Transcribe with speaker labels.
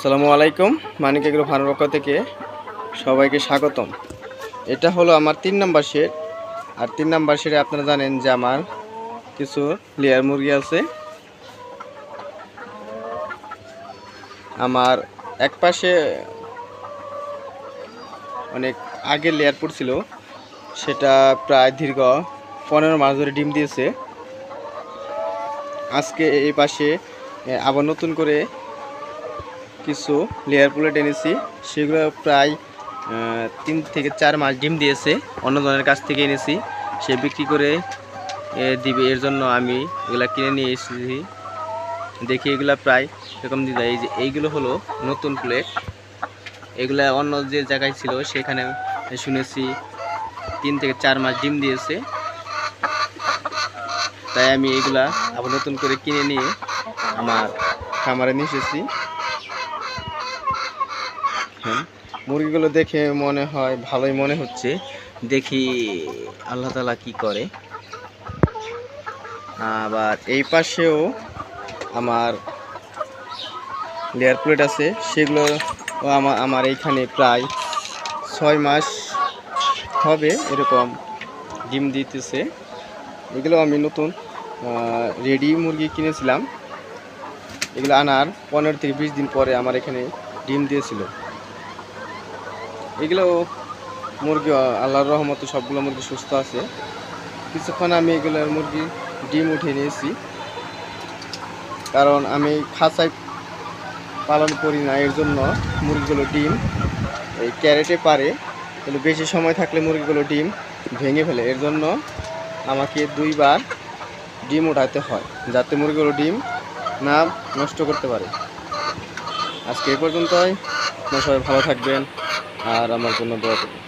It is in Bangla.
Speaker 1: আসসালামু আলাইকুম, মানিক এগ্রো ফার্মের পক্ষ থেকে সবাইকে স্বাগতম। এটা হলো আমার তিন নাম্বার শেড আর তিন নাম্বার শেডে আপনারা জানেন যে আমার কিছু লেয়ার মুরগি আছে। আমার এক পাশে অনেক আগে লেয়ার পড়ছিল, সেটা প্রায় দীর্ঘ পনেরো মাস ধরে ডিম দিয়েছে। আজকে এই পাশে আবার নতুন করে কিছু লেয়ার প্লেট এনেছি সেগুলো প্রায় তিন থেকে চার মাস ডিম দিয়েছে। অন্য জনের কাছ থেকে এনেছি। সে বিক্রি করে দিবে। এর জন্য আমি এগুলা কিনে নিয়ে এসেছি। দেখি এগুলা প্রায় এরকম দিদা এই যে, এইগুলো হলো নতুন প্লেট এগুলা অন্য যে জায়গায় ছিল, সেখানে শুনেছি তিন থেকে চার মাস ডিম দিয়েছে। তাই আমি এগুলা আবার নতুন করে কিনে নিয়ে আমার খামারে নিয়ে এসেছি। হ্যাঁ মুরগিগুলো দেখে মনে হয় ভালোই মনে হচ্ছে। দেখি আল্লাহ তালা কি করে। আবার এই পাশেও আমার লেয়ার প্লেট আছে। সেগুলো আমার আমার এইখানে প্রায় ছয় মাস হবে এরকম ডিম দিতেছে। এগুলো আমি নতুন রেডি মুরগি কিনেছিলাম। এগুলো আনার পনেরো থেকে বিশ দিন পরে আমার এখানে ডিম দিয়েছিল। এগুলো মুরগি, আল্লাহর রহমতে সবগুলো মুরগি সুস্থ আছে। কিছুক্ষণ আমি এগুলো মুরগি ডিম উঠিয়ে নিয়েছি। কারণ আমি খাঁচায় পালন করি না, এর জন্য মুরগিগুলো ডিম এই ক্যারেটে পারে। কিন্তু বেশি সময় থাকলে মুরগিগুলো ডিম ভেঙে ফেলে। এর জন্য আমাকে দুইবার ডিম উঠাতে হয়, যাতে মুরগিগুলো ডিম না নষ্ট করতে পারে। আজকে এই পর্যন্তই। আপনারা সবাই ভালো থাকবেন। আর আমার জন্য দোয়া করবেন